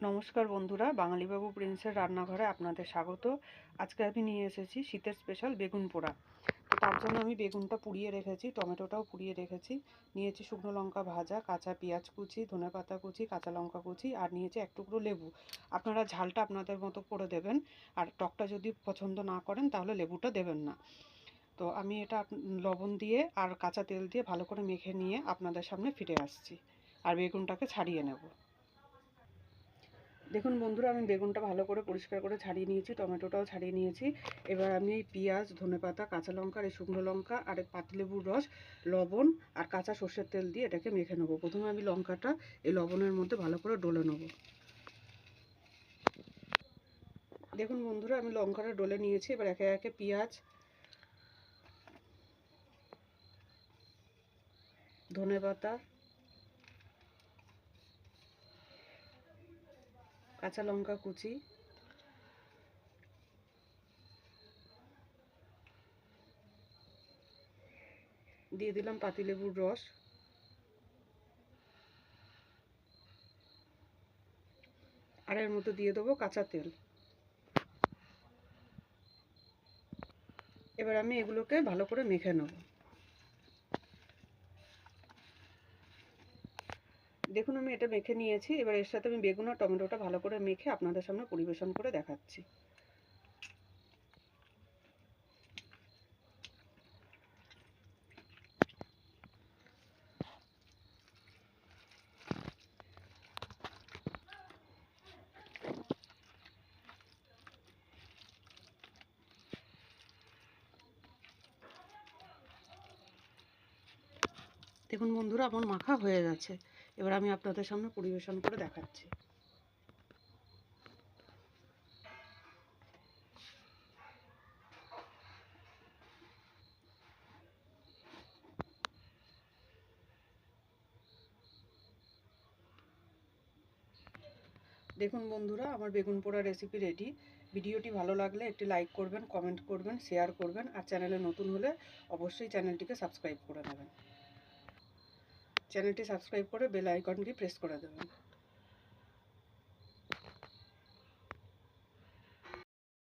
নমস্কার বন্ধুরা, বাঙালিবাবু প্রিন্সের রান্নাঘরে আপনাদের স্বাগত। আজকে আমি নিয়ে এসেছি শীতের স্পেশাল বেগুন পোড়া। তো তার জন্য আমি বেগুনটা পুড়িয়ে রেখেছি, টমেটোটাও পুড়িয়ে রেখেছি। নিয়েছি শুকনো লঙ্কা ভাজা, কাঁচা পেঁয়াজ কুচি, ধনে পাতা কুচি, কাঁচা লঙ্কা কুচি, আর নিয়েছি এক টুকরো লেবু। আপনারা ঝালটা আপনাদের মতো করে দেবেন, আর টকটা যদি পছন্দ না করেন তাহলে লেবুটা দেবেন না। তো আমি এটা লবণ দিয়ে আর কাঁচা তেল দিয়ে ভালো করে মেখে নিয়ে আপনাদের সামনে ফিরে আসছি। আর বেগুনটাকে ছাড়িয়ে নেব। দেখুন বন্ধুরা, আমি বেগুনটা ভালো করে পরিষ্কার করে ছাড়িয়ে নিয়েছি, টমেটোটাও ছাড়িয়ে নিয়েছি। এবার আমি এই পেঁয়াজ, ধনেপাতা, কাঁচা লঙ্কা, এই শুকনো লঙ্কা আর পাতিলেবুর রস, লবণ আর কাঁচা সর্ষের তেল দিয়ে এটাকে মেখে নেব। প্রথমে আমি লঙ্কাটা এই লবণের মধ্যে ভালো করে ডলে নেব। দেখুন বন্ধুরা, আমি লঙ্কাটা ডলে নিয়েছি, এবার একে একে পেঁয়াজ, ধনেপাতা কাঁচা লঙ্কা কুচি। দিয়ে দিলাম পাতিলেবুর রস। আর এর মধ্যে দিয়ে দেবো কাঁচা তেল। এবার আমি এগুলোকে ভালো করে মেখে নেব। দেখুন, আমি এটা মেখে নিয়েছি। এবার এর সাথে আমি বেগুন আর টমেটোটা ভালো করে মেখে আপনাদের সামনে পরিবেশন করে দেখাচ্ছি। দেখুন বন্ধুরা, আমার মাখা হয়ে গেছে। এবার আমি আপনাদের সামনে পরিবেশন করে দেখাচ্ছি। দেখুন বন্ধুরা, আমার বেগুন পোড়া রেসিপি রেডি ভিডিওটি ভালো লাগলে একটি লাইক করবেন কমেন্ট করবেন শেয়ার করবেন, আর চ্যানেলে নতুন হলে অবশ্যই চ্যানেলটিকে সাবস্ক্রাইব করে নেবেন। চ্যানেলটি সাবস্ক্রাইব করে বেল আইকনটি প্রেস করে দেবেন।